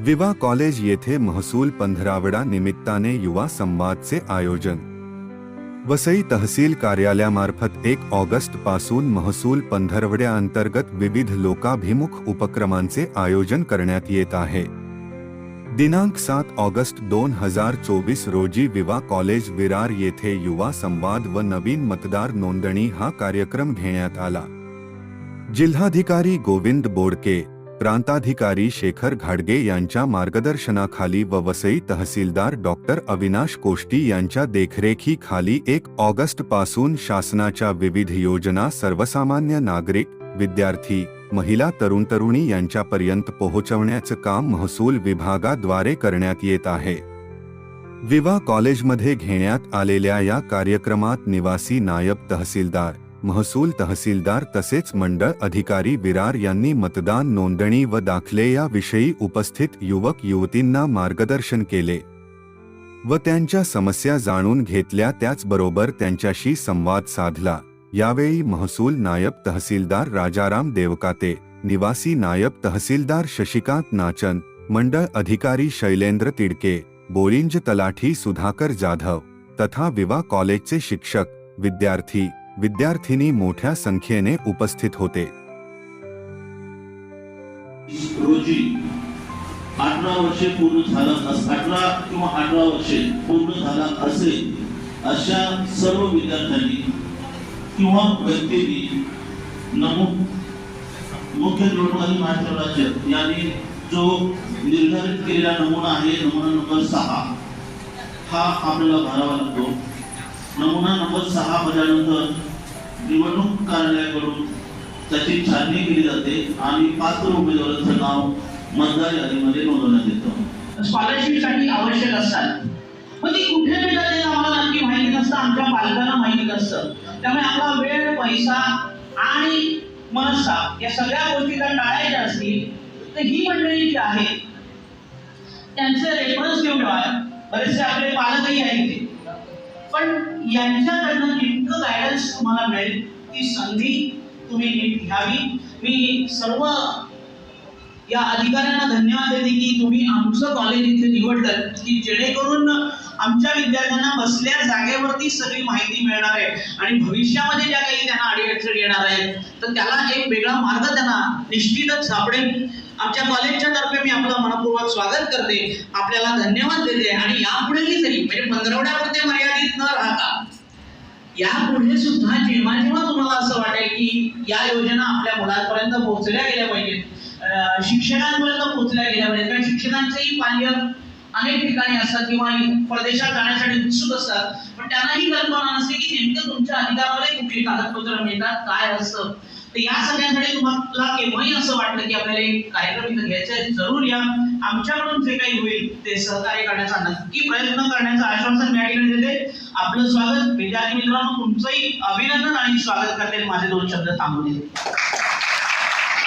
विवा कॉलेज येथे महसूल पंधरावडा निमित्ताने युवा संवादचे आयोजन. वसई तहसील कार्यालयामार्फत एक ऑगस्टपासून महसूल पंधरवड्या अंतर्गत विविध लोकाभिमुख उपक्रमांचे आयोजन करण्यात येत आहे. दिनांक सात ऑगस्ट दोन हजार चोवीस रोजी विवा कॉलेज विरार येथे युवा संवाद व नवीन मतदार नोंदणी हा कार्यक्रम घेण्यात आला. जिल्हाधिकारी गोविंद बोडके प्रांताधिकारी शेखर घाडगे यांच्या मार्गदर्शनाखाली व वसई तहसीलदार डॉक्टर अविनाश कोष्टी यांच्या देखरेखीखाली एक ऑगस्टपासून शासनाच्या विविध योजना सर्वसामान्य नागरिक विद्यार्थी महिला तरुण तरुणी यांच्यापर्यंत पोहोचवण्याचं काम महसूल विभागाद्वारे करण्यात येत आहे. विवा कॉलेजमध्ये घेण्यात आलेल्या या कार्यक्रमात निवासी नायब तहसीलदार महसूल तहसीलदार तसेच मंडळ अधिकारी विरार यांनी मतदान नोंदणी व दाखले याविषयी उपस्थित युवक युवतींना मार्गदर्शन केले व त्यांच्या समस्या जाणून घेतल्या त्याचबरोबर त्यांच्याशी संवाद साधला. यावेळी महसूल नायब तहसीलदार राजाराम देवकाते निवासी नायब तहसीलदार शशिकांत नाचन मंडळ अधिकारी शैलेंद्र तिडके बोळिंज तलाठी सुधाकर जाधव तथा विवा कॉलेजचे शिक्षक विद्यार्थी विद्यार्थिनी मोठ्या संख्येने उपस्थित होते. रोजी अठरा वर्षे पूर्ण झालं अठरा किंवा अठरा वर्षे पूर्ण झाला असेल, अशा सर्व विद्यार्थ्यांनी किंवा व्यक्तींनी नमूद मुख्य निवडणूक महाराष्ट्र यांनी जो निर्धारित केलेला नमुना आहे, नमुना नंबर सहा, हा आपल्याला भरावा लागतो. नमुना नंबर सहा भरल्यानंतर निवडणूक कार्यालयाकडून त्याची छाननी केली जाते आणि पात्र उमेदवारांचं नाव मतदार यादीमध्ये नोंदवण्यात येतं. स्कॉलरशिपसाठी आवश्यक असतात. पण ती कुठे मिळतात हे आम्हाला नक्की माहिती नसतं. आमच्या पालकांना माहिती नसतं. त्यामुळे आपला वेळ पैसा आणि मनस्ता या सगळ्या गोष्टी जर टाळायच्या असतील तर ही मंडळी जी आहे त्यांचे रेफरन्स घेऊन ठेवा बरेचसे आपले पालकही आहेत पण यांच्याकडनं नेमकं गायडन्स तुम्हाला मिळेल ती संधी तुम्ही नीट घ्यावी. मी सर्व या अधिकाऱ्यांना धन्यवाद देते की तुम्ही आमचं कॉलेज इथे निवडलं की जेणेकरून आमच्या विद्यार्थ्यांना बसल्या जागेवरती सगळी माहिती मिळणार आहे. आणि भविष्यामध्ये ज्या काही त्यांना अडीअडचण येणार आहेत तर त्याला एक वेगळा मार्ग त्यांना निश्चितच सापडेल. आमच्या कॉलेजच्या तर्फे मी आपलं मनपूर्वक स्वागत करते. आपल्याला धन्यवाद देते. आणि यापुढेही तरी म्हणजे पंधरवड्यापुरते मर्यादित न राहता यापुढे सुद्धा जेव्हा जेव्हा तुम्हाला असं वाटेल की या योजना आपल्या मुलांपर्यंत पोहोचल्या गेल्या पाहिजेत अं, शिक्षकांपर्यंत पोहोचल्या गेल्या पाहिजेत. कारण शिक्षकांचेही पाल्य अनेक ठिकाणी असतात किंवा परदेशात जाण्यासाठी उत्सुक असतात पण त्यांनाही कल्पना नसते की नेमकं तुमच्या अधिकारामध्ये कुठली कागदपत्र मिळतात काय असतं. तर या सगळ्यांसाठी तुम्हाला केव्हाही असं वाटलं की आपल्याला एक कार्यक्रम इथं घ्यायचा आहे जरूर या. आमच्याकडून जे काही होईल ते सहकार्य करण्याचा नक्की प्रयत्न करण्याचं आश्वासन मी या ठिकाणी देते. आपलं स्वागत. विद्यार्थी मित्रांनो तुमचंही अभिनंदन आणि स्वागत करते. माझे दोन शब्द थांबवले.